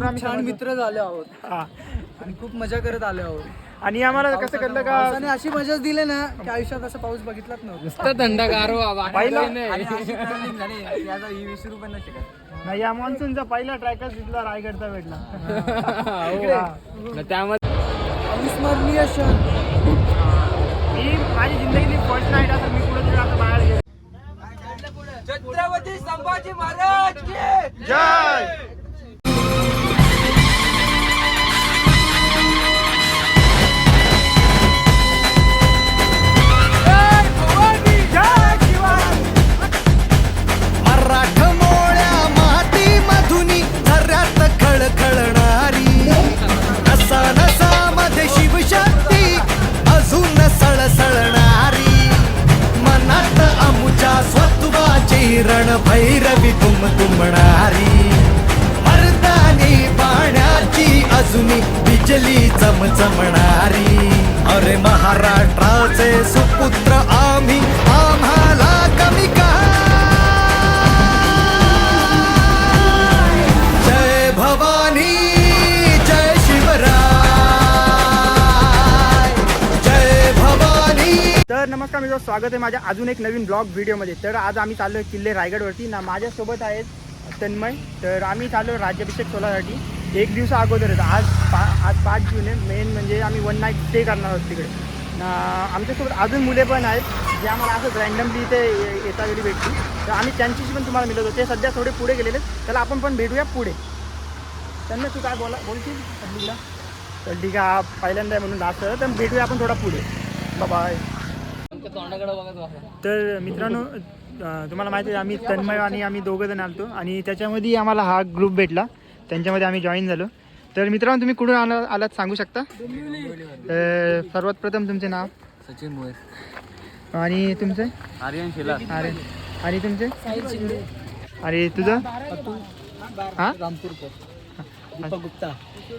छान. मित्र झाले आहोत. हा. आणि खूप मजा करत आले आहोत. आणि आम्हाला कसं कळलं का पावसाने अशी मजाच दिली ना की आयुष्यात असं पाऊस बघितलाच नव्हता. नुसतं थंड गारवा पहिला नाही. या मान्सूनचा पहिला ट्रॅकच तिथला रायगडचा भेटला. त्यामध्ये अविस्मरणीय क्षण. मी माझी जिंदगीतली फर्स्ट नाईट असं मी कुठे तरी आता बाहेर गेलो. छत्रपती संभाजी महाराज जय! भैरवी तुम तुमणारी मर्दानी पाण्याची अजूनी बिजली चमचमणारी। अरे महाराष्ट्राचे सुपुत्र आम्ही आम्हाला कमी का तर नमस्कार मित्र स्वागत आहे माझ्या अजून एक नवीन ब्लॉग व्हिडिओमध्ये. तर आज आम्ही चाललो आहे किल्ले रायगडवरती. ना माझ्यासोबत आहेत तन्मय. तर आम्ही चाललो राज्याभिषेक सोहळ्यासाठी. एक दिवसा अगोदरच आज पा आज पाच जून आहे. मेन म्हणजे आम्ही वन नाईट स्टे करणार आहोत तिकडे. ना आमच्यासोबत अजून मुले पण आहेत जे आम्हाला असंच रँडमली इथे ये- येता वेळी भेटली तर आम्ही त्यांच्याशी पण तुम्हाला मिळत होते. सध्या थोडे पुढे गेलेले आहेत. त्याला आपण पण भेटूया पुढे. त्यांना तू काय बोला बोलशील? तर ठीक आहे पहिल्यांदा आहे म्हणून असं तर भेटूया आपण थोडा पुढे. बाय तर मित्रांनो तुम्हाला माहिती आहे आम्ही तन्मय आणि आम्ही दोघं जण आलतो. आणि त्याच्यामध्ये आम्हाला हा ग्रुप भेटला. त्यांच्यामध्ये आम्ही जॉईन झालो. तर मित्रांनो तुम्ही कुठून आला आलात सांगू शकता? तर सर्वात प्रथम तुमचे नाव? सचिन मोहित आणि तुमचे? आर्यन शिला अरे आणि तुमचे? अरे तुझं? हा? दीपक गुप्ता.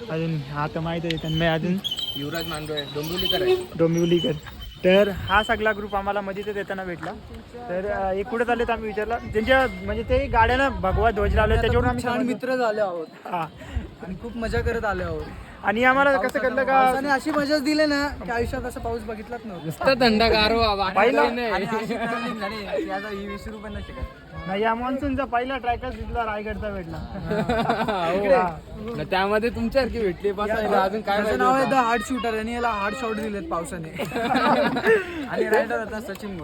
अजून हा तर माहीत आहे तन्मय अजून. युवराज मांडोळे. डोंबिवलीकर आहे. डोंबिवलीकर. तर हा सगळा ग्रुप आम्हाला मध्येच येताना भेटला. तर हे कुठे चालले आम्ही विचारला. त्यांच्या म्हणजे ते गाड्यानं भगवा ध्वज लावले त्याच्यावरून आम्ही छान. मित्र झाले आहोत. हा. आणि खूप मजा करत आले आहोत. आणि आम्हाला कसं कळलं का? पावसाने अशी मजाच दिली ना की आयुष्यात असं पाऊस बघितलाच नव्हता. नुसतं थंड गारवा पहिला नाही. या मान्सूनचा पहिला ट्रॅकच तिथला रायगडचा भेटला. त्यामध्ये तुमच्यासारखी भेटली बसायला अजून काय त्याचं नाव आहे द हार्ड शूटर आणि याला हार्ड शॉट दिलेत पावसाने. आणि रायडर होता सचिन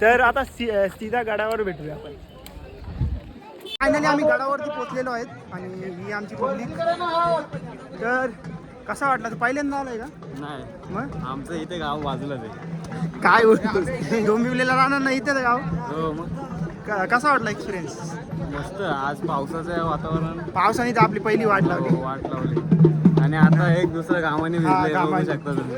तर आता सी- सीधा गडावर भेटूया आपण. फायनली आम्ही गडावरती पोहोचलेलो आहेत आणि ही आमची पब्लिक. तर कसा वाटला? तू पहिल्यांदा आलाय का? नाही. मग? आमचं इथे गाव बाजूलाच आहे. काय बोलतो डोंबिवलीला राहणार नाही इथे गाव. हो मग. कसा वाटला एक्सपिरियन्स मस्त. आज पावसाचं आहे वातावरण. पावसाने तर आपली पहिली वाट लावली. हो, वाट लावली. आणि आता एक भिजले बघू घामाने. शकता तुम्ही.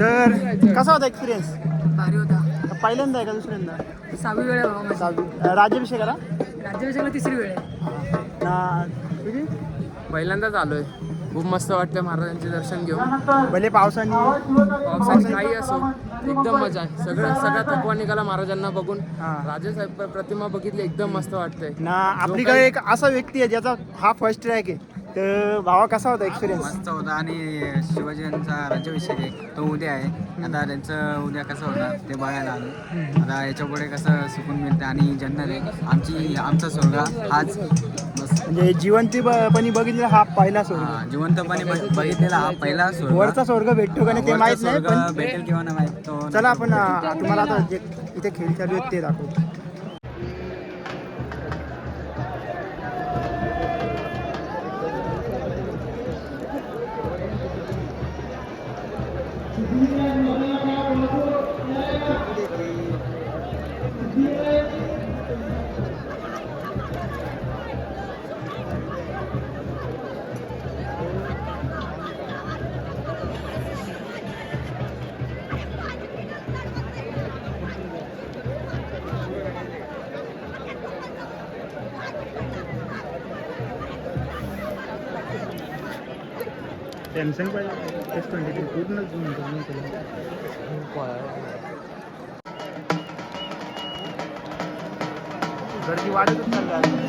तर कसा होता एक्सपिरियन्स भारी होता. पहिल्यांदा आहे का दुसऱ्यांदा? सहावी वेळ आहे बाबा सहावी. राज्याभिषेकाला राज्याभिषेकला तिसरी वेळ आहे. ना तुझी पहिल्यांदाच आलोय. खूप मस्त वाटतंय महाराजांचे दर्शन घेऊन. भले पावसाने पावसाने काही असो एकदम मजा आहे. सगळं सगळा थकवा निघाला महाराजांना बघून हा. राजेसाहेब प्रतिमा बघितली एकदम मस्त वाटतंय. ना आपलीकडे एक असा व्यक्ती आहे ज्याचा हा फर्स्ट ट्रॅक आहे. तर भावा कसा होता एक्सपिरियन्स मस्त होता आणि शिवाजी यांचा राज्याभिषेक आहे तो उद्या आहे. आता त्यांचं उद्या कसं होणार ते बघायला आलो. आता याच्यापुढे कसं सुकून मिळतं आणि जन्नत आहे. आमची आमचा स्वर्ग हाच. बस. म्हणजे जिवंतीपणी बघितलेला हा पहिला स्वर्ग. हा, जिवंतपणे बघ- बघितलेला हा पहिला स्वर्ग. वरचा स्वर्ग भेटतो का नाही ते वरचा माहीत नाही स्वर्ग पण भेटेल किंवा नाही माहीत तो चला आपण तुम्हाला आता जे इथे खेळ चालू आहेत ते दाखवतो सॅमसंग पाहिजे. एस ट्वेंटी थ्री पूर्णच गर्दी वाढतच चालली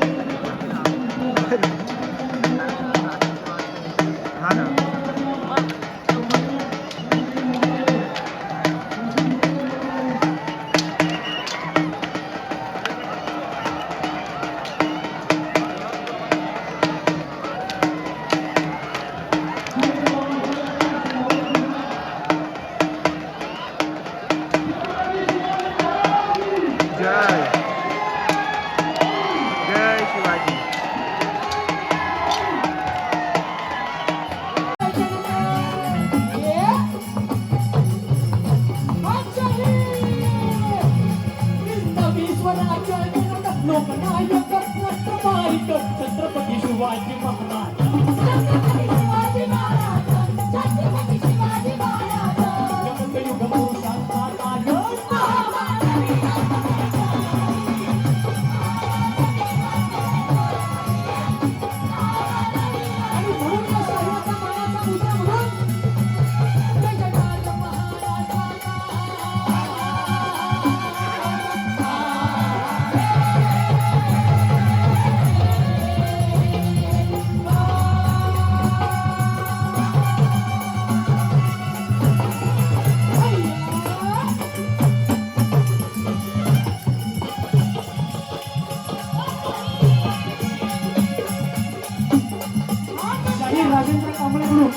शाहीर राजेंद्र कांबळेकडून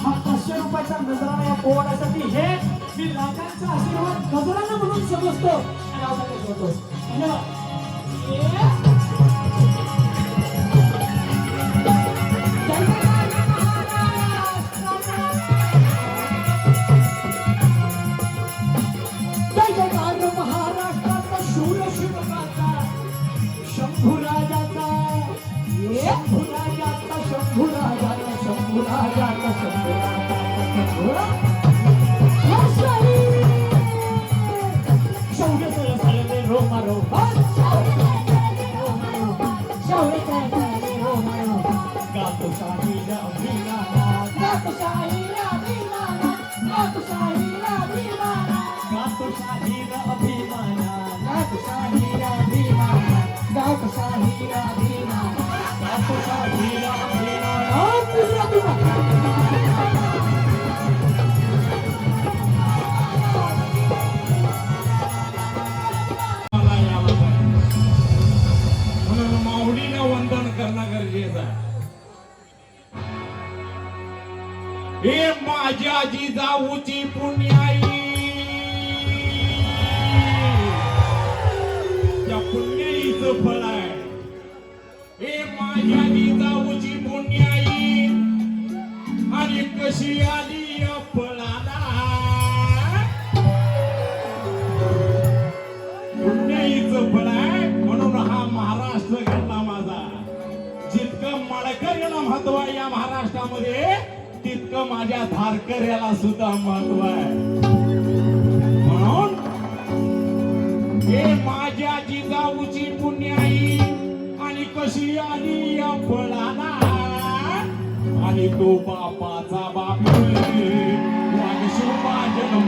हा पाचशे रुपयाचा नजराणा या पोवाड्यासाठी हे मी राजांचा आशीर्वाद नजराणा म्हणून समजतो. धन्यवाद. हे माझ्या जिजाऊची पुण्याई. त्या पुण्याईचं फळ आहे. हे माझ्या जिजाऊची पुण्याई. आणि कशी आली या फळाला? पुण्याईचं फळ आहे म्हणून हा महाराष्ट्र घडला माझा. जितकं मडकर याला महत्त्व आहे या महाराष्ट्रामध्ये तितकं माझ्या धारकऱ्याला सुद्धा महत्त्व आहे म्हणून हे माझ्या जिजाऊची पुण्याई आणि कशी आली या फळाला? आणि तो बापाचा बाप. वागशिवबा जन्म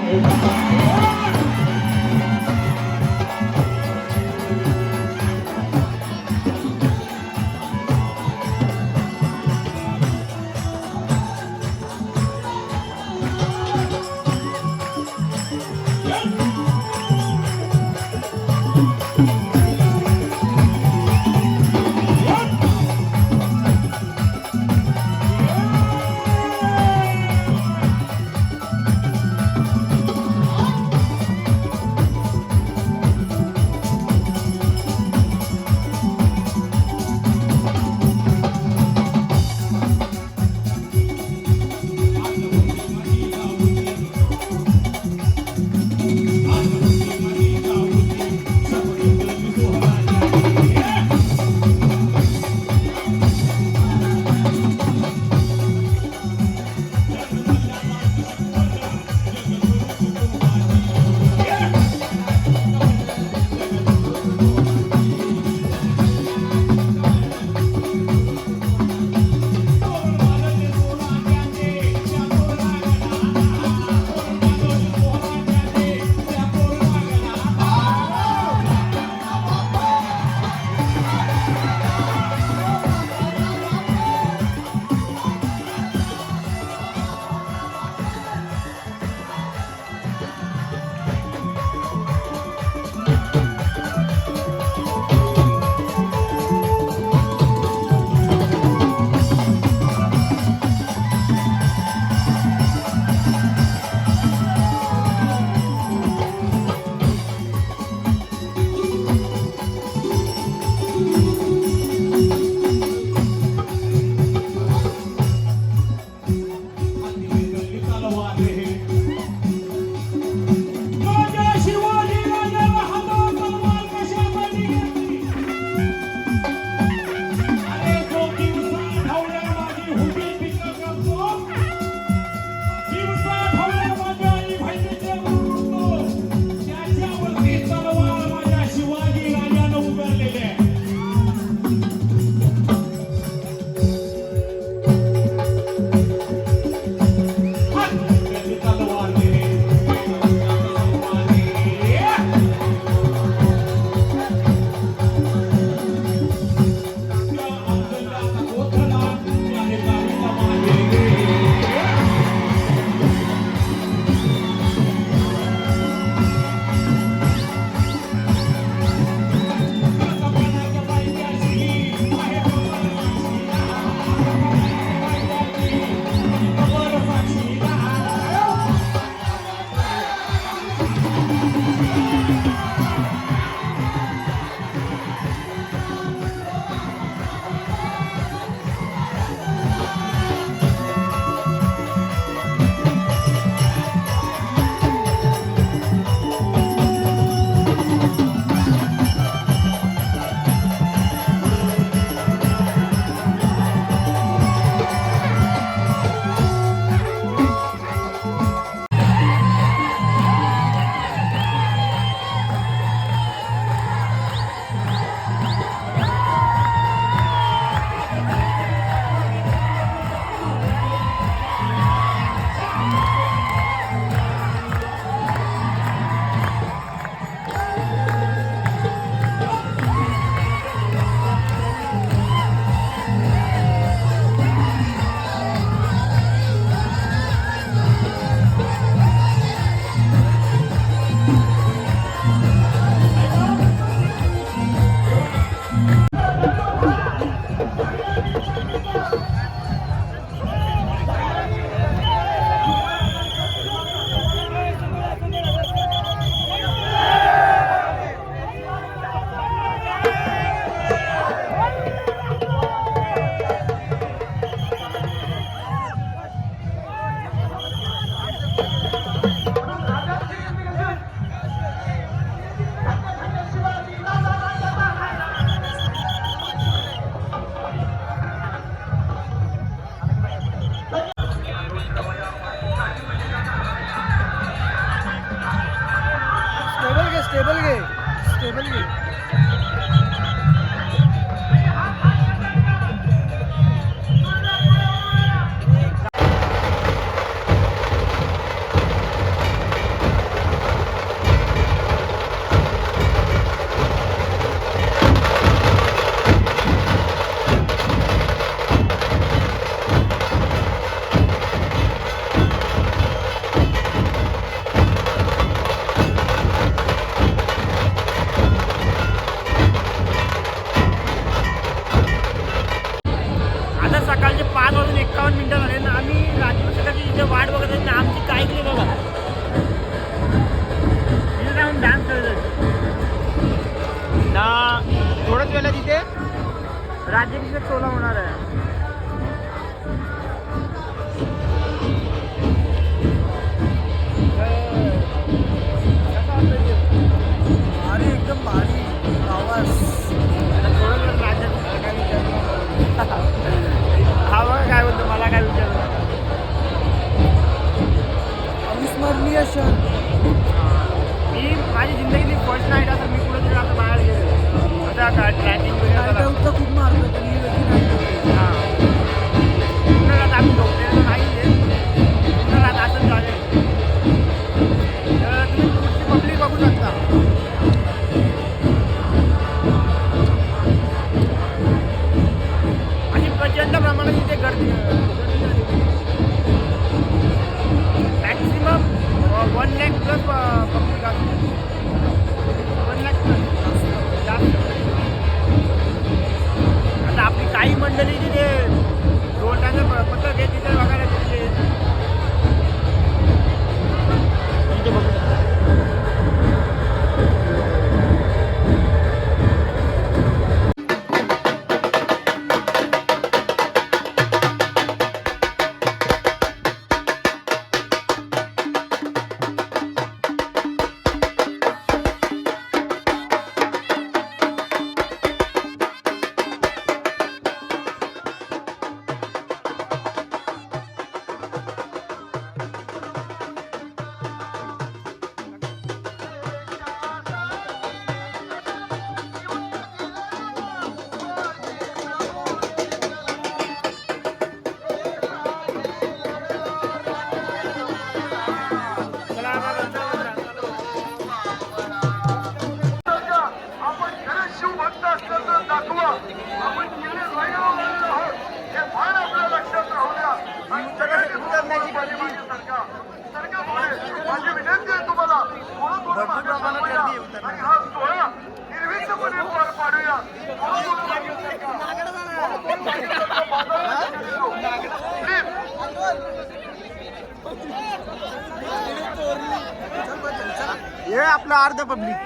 अर्ध पब्लिक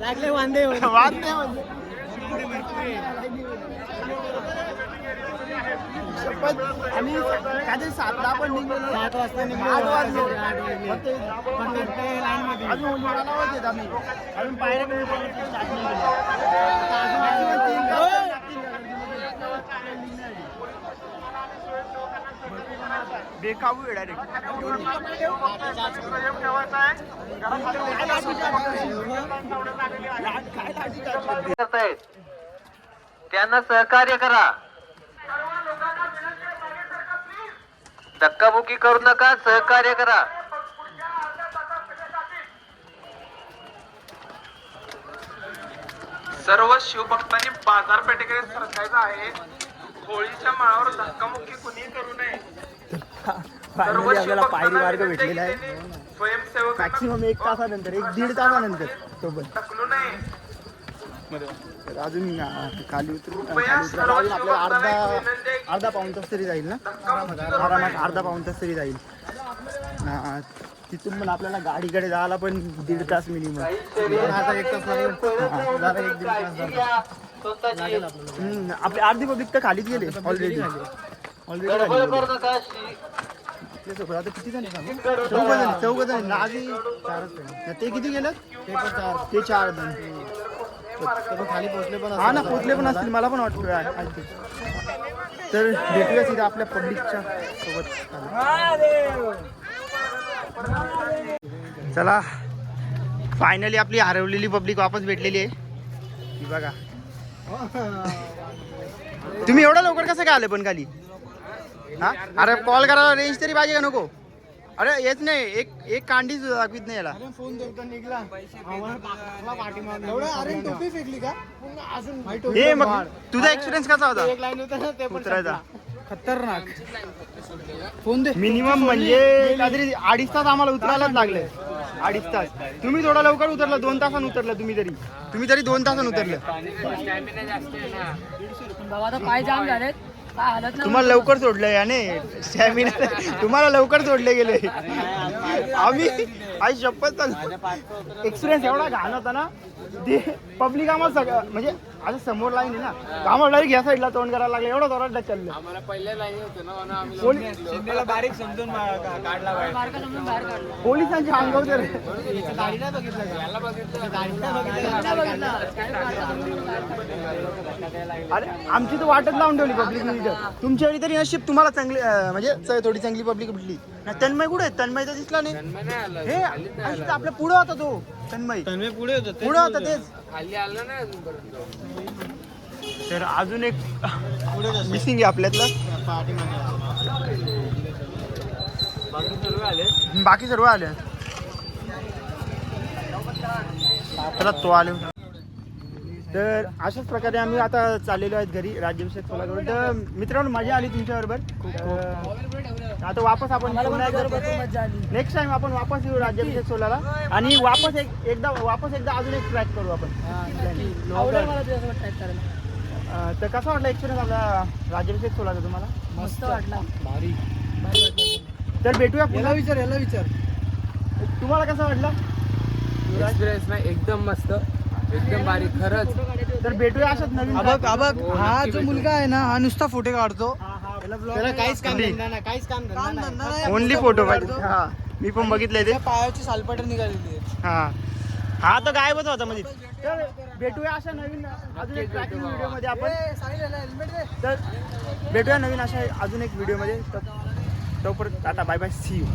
लागले वांदे वांदे शपथ आणि सातला पण निघलो. सात वाजता निघलो. आठ वाजले. लाईनमध्ये आम्ही. अजून पायऱ्या कमी पडले स्टार्ट नाही केलं. आता अजून maximum तीन तास लागतील बेकाबू आहे डायरेक्ट त्यांना सहकार्य करा. धक्काबुक्की करू नका सहकार्य करा. सर्व शिवभक्तांनी बाजारपेठेकडे सरकायचं आहे. होळीच्या माळावर धक्कामुक्की कुणी करू नये. फायनली आपल्याला पायरी मार्ग भेटलेला आहे स्वयंसेवक मॅक्सिमम एक तासानंतर एक दीड तासानंतर. सोबत नये. तर अजून खाली उतरू खाली अजून आपल्याला अर्धा अर्धा पाऊन तास तरी जाईल ना? आरामात अर्धा पाऊन तास तरी जाईल. तिथून पण आपल्याला गाडीकडे जायला पण दीड तास मिनिमम आता एक तास लागेल जरा एक दीड तास आपली अर्धी पब्लिक तर खालीच गेले ऑलरेडी करू नका आता किती जण चौघ जण. चौघ जण आधी चारच जण. ते किती गेलं ते पण चार. ते चार जण. खाली पोहोचले पण हा ना पोहोचले पण असतील. मला पण वाटतं. तर भेटूया तिथे आपल्या पब्लिकच्या सोबत. चला. फायनली आपली हरवलेली पब्लिक वापस भेटलेली आहे. ही बघा. तुम्ही एवढं लवकर कसं काय आले पण खाली? हा? अरे कॉल करायला रेंज तरी पाहिजे का नको। अरे येत नाही एक एक कांडी सुद्धा दाखवित नाही याला फोन देवता निघला एवढं अरे टोपी फेकली का? अजून हे मग तुझा एक्सपिरियन्स कसा होता? एक लाईन होता ना ते पण उतरायचा खतरनाक. फोन दे. मिनिमम म्हणजे काहीतरी अडीच तास आम्हाला उतरायलाच लागले. अडीच तास. तुम्ही थोडा लवकर उतरला दोन तासानं उतरलं तुम्ही तरी. तुम्ही तरी दोन तासानं उतरलं. बाबा आता पाय जाम झालेत. तुम्हाला लवकर सोडलंय याने. स्टॅमिना तुम्हाला लवकर सोडले गेले. आम्ही आई शपथ एक्सपिरियन्स एवढा घाण होता ना. ते पब्लिक आम्हाला सगळं म्हणजे असं समोर लाईन आहे ना आम्हाला डायरेक्ट घ्या साईडला तोंड करायला लागलं एवढं जोरात चाललं. आम्हाला पहिल्या लाईन होते ना म्हणून आम्ही पोलीस बारीक समजून काढला बारका समजून बाहेर काढलं. पोलिसांच्या अंगावर रे अरे आमची तर वाटच लावून ठेवली पब्लिक तुमची वेळी तरी नशीब तुम्हाला चांगली अं, म्हणजे च- थोडी चांगली पब्लिक भेटली. ना तन्मय कुठे आहे? तन्मय तर दिसला नाही. नाही आलं. हे तर आपल्या पुढे होता तो. तन्मय. तन्मय पुढे होतो पुढे होता तेच. खाली आलं नाही अजूनपर्यंत. तर अजून एक मिसिंग आहे आपल्यातलं. बाकी सर्व आले. चला तो आले. तर अशाच प्रकारे आम्ही आता चाललेलो आहेत घरी. राज्याभिषेक सोलाकडून तर मित्रांनो मजा आली तुमच्याबरोबर. अं, आता वापस आपण नेक्स्ट टाइम आपण वापस येऊ राज्याभिषेक सोलाला. आणि वापस एक एकदा वापस एकदा अजून एक ट्रॅक करू आपण. तर कसा वाटला एक्सपिरियन्स आपला राज्याभिषेक सोलाचा तुम्हाला? मस्त वाटला. भारी. तर भेटूया पुन्हा. विचार याला विचार. तुम्हाला कसा वाटला? एक्सपिरियन्स नाही एकदम मस्त. एकदम भारी खरंच. तर भेटूया अशाच नवीन अबक अबक हा जो मुलगा आहे ना हा नुसता फोटो काढतो. त्याला काहीच काम धंदा नाही काहीच काम धंदा नाही. ओनली फोटो हा. मी पण बघितलंय ते. पायाची सालपाट निघालेली आहे हा. हा तर गायबच होता म्हणजे. तर भेटूया अशा नवीन अजून एक ट्रॅकिंग व्हिडिओमध्ये आपण. तर भेटूया नवीन अशा अजून एक व्हिडिओमध्ये तर तोपर्यंत आता बाय बाय सी यू